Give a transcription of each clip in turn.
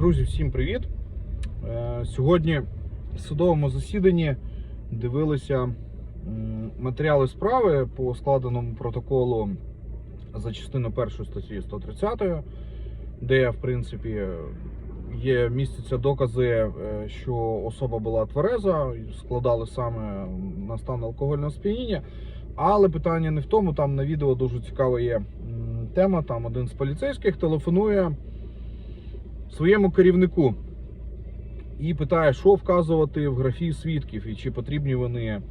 Друзі, всім привіт! Е, Сьогодні в судовому засіданні дивилися матеріали справи по складеному протоколу за частину першої статті 130, де, в принципі, є містяться докази, е, що особа була твереза, складали саме на стан алкогольного сп'яніння. Але питання не в тому, там на відео дуже цікава є тема. Там один з поліцейських телефонує своєму керівнику і питає, що вказувати в графі свідків і чи потрібні вони.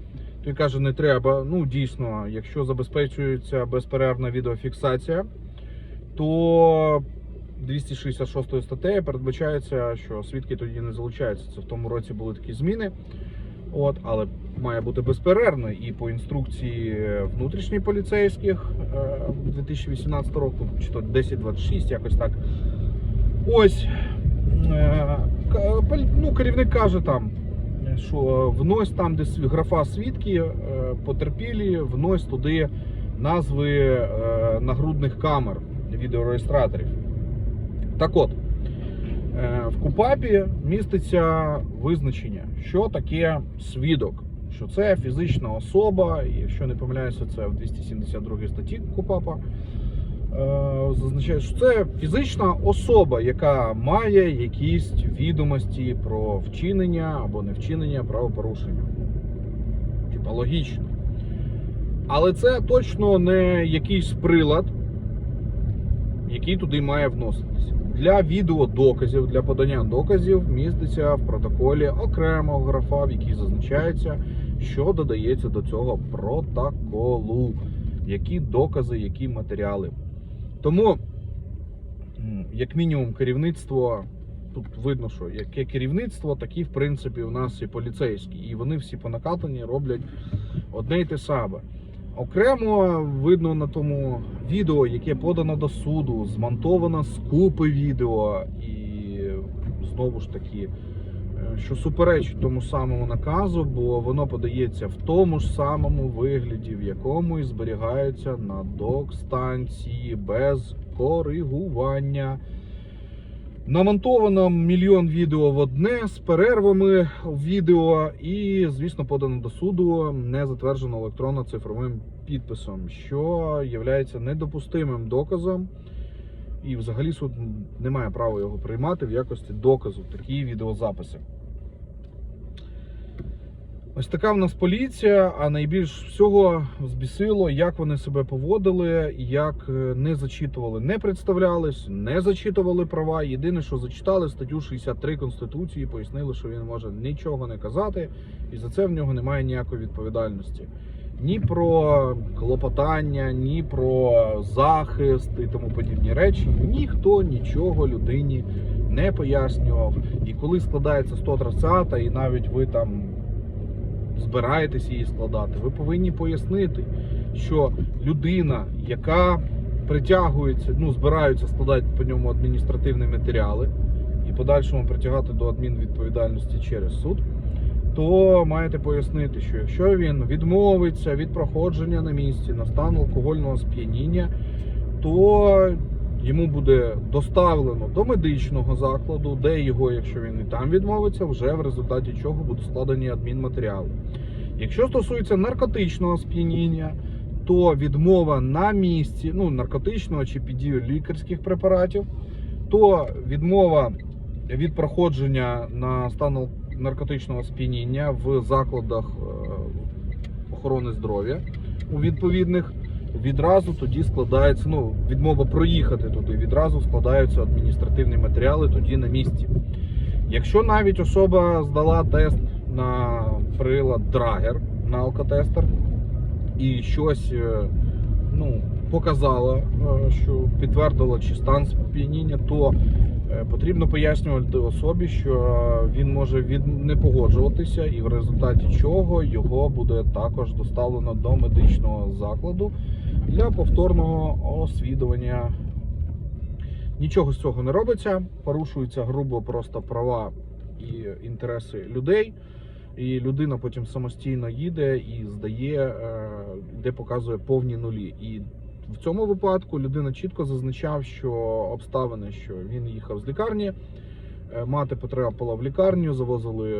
Той каже, не треба. Ну, дійсно, якщо забезпечується безперервна відеофіксація, то 266 статтею передбачається, що свідки тоді не залучаються. Це в тому році були такі зміни. От, але має бути безперервно і по інструкції внутрішніх поліцейських е, 2018 року, чи то 1026, якось так. Ось е, ну, керівник каже там, що внось там, де графа свідки е, потерпілі, внось туди назви е, нагрудних камер відеореєстраторів. Так от, в КУПАПі міститься визначення, що таке свідок. Що це фізична особа, і якщо не помиляюся, це в 272 статті КУПАПа. Е, зазначає, що це фізична особа, яка має якісь відомості про вчинення або не вчинення правопорушення. Типа логічно. Але це точно не якийсь прилад, який туди має вноситися. Для відеодоказів, для подання доказів міститься в протоколі окремо графа, в якій зазначається, що додається до цього протоколу, які докази, які матеріали. Тому, як мінімум, керівництво. Тут видно, що яке керівництво, такі, в принципі, у нас і поліцейські. І вони всі по накатанні роблять одне й те саме. Окремо видно на тому відео, яке подано до суду, змонтовано з купи відео, і знову ж таки, що суперечить тому самому наказу, бо воно подається в тому ж самому вигляді, в якому і зберігається на док-станції без коригування. Намонтовано мільйон відео в одне з перервами в відео, і, звісно, подано до суду не затверджено електронно-цифровим підписом, що є недопустимим доказом. І взагалі суд не має права його приймати в якості доказу такі відеозаписи. Ось така в нас поліція, а найбільш всього збісило, як вони себе поводили, як е, не зачитували, не представлялись, не зачитували права. Єдине, що зачитали статтю 63 Конституції, пояснили, що він може нічого не казати, і за це в нього немає ніякої відповідальності. Ні про клопотання, ні про захист і тому подібні речі. Ніхто нічого людині не пояснював. І коли складається 130 і навіть ви там збираєтесь її складати, ви повинні пояснити, що людина, яка притягується, ну збираються складати по ньому адміністративні матеріали і подальшому притягати до адмінвідповідальності через суд, то маєте пояснити, що якщо він відмовиться від проходження на місці на стан алкогольного сп'яніння, то йому буде доставлено до медичного закладу, де його, якщо він і там відмовиться, вже в результаті чого будуть складені адмінматеріали. Якщо стосується наркотичного сп'яніння, то відмова на місці, ну наркотичного чи під дією лікарських препаратів, то відмова від проходження на стан наркотичного сп'яніння в закладах е, охорони здоров'я у відповідних відразу тоді складається ну, відмова проїхати туди, відразу складаються адміністративні матеріали тоді на місці. Якщо навіть особа здала тест на прилад Драгер на алкотестер і щось е, ну, показала, е, що підтвердила чи стан сп'яніння, то е, потрібно пояснювати особі, що він може від не погоджуватися, і в результаті чого його буде також доставлено до медичного закладу для повторного освідування. Нічого з цього не робиться, порушуються грубо просто права і інтереси людей. І людина потім самостійно їде і здає, е, де показує повні нулі. І в цьому випадку людина чітко зазначав, що обставини, що він їхав з лікарні, Е, Мати потрапила в лікарню, завозили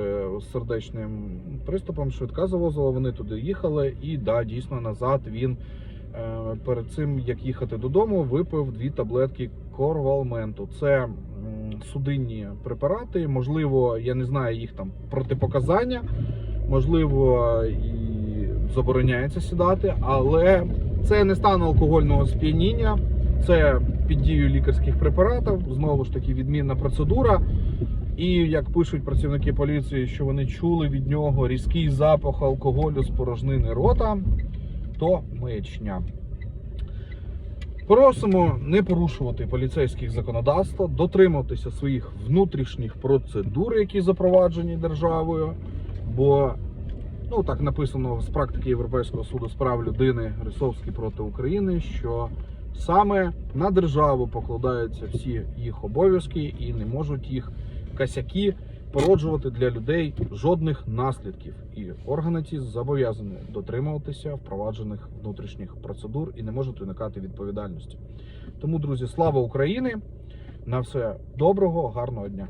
з сердечним приступом, швидка завозила, вони туди їхали, і да, дійсно назад він е, перед цим як їхати додому, випив дві таблетки корвалменту. Це судинні препарати. Можливо, я не знаю їх там протипоказання, можливо, і забороняється сідати, але це не стан алкогольного сп'яніння. Це під дією лікарських препаратів, знову ж таки, відмінна процедура. І як пишуть працівники поліції, що вони чули від нього різкий запах алкоголю з порожнини рота, то маячня. Просимо не порушувати поліцейських законодавства, дотримуватися своїх внутрішніх процедур, які запроваджені державою. Бо ну так написано з практики Європейського суду з прав людини Рисовський проти України, що саме на державу покладаються всі їх обов'язки і не можуть їх косяки породжувати для людей жодних наслідків. І органи ці зобов'язані дотримуватися впроваджених внутрішніх процедур і не можуть уникати відповідальності. Тому, друзі, слава Україні! На все доброго, гарного дня!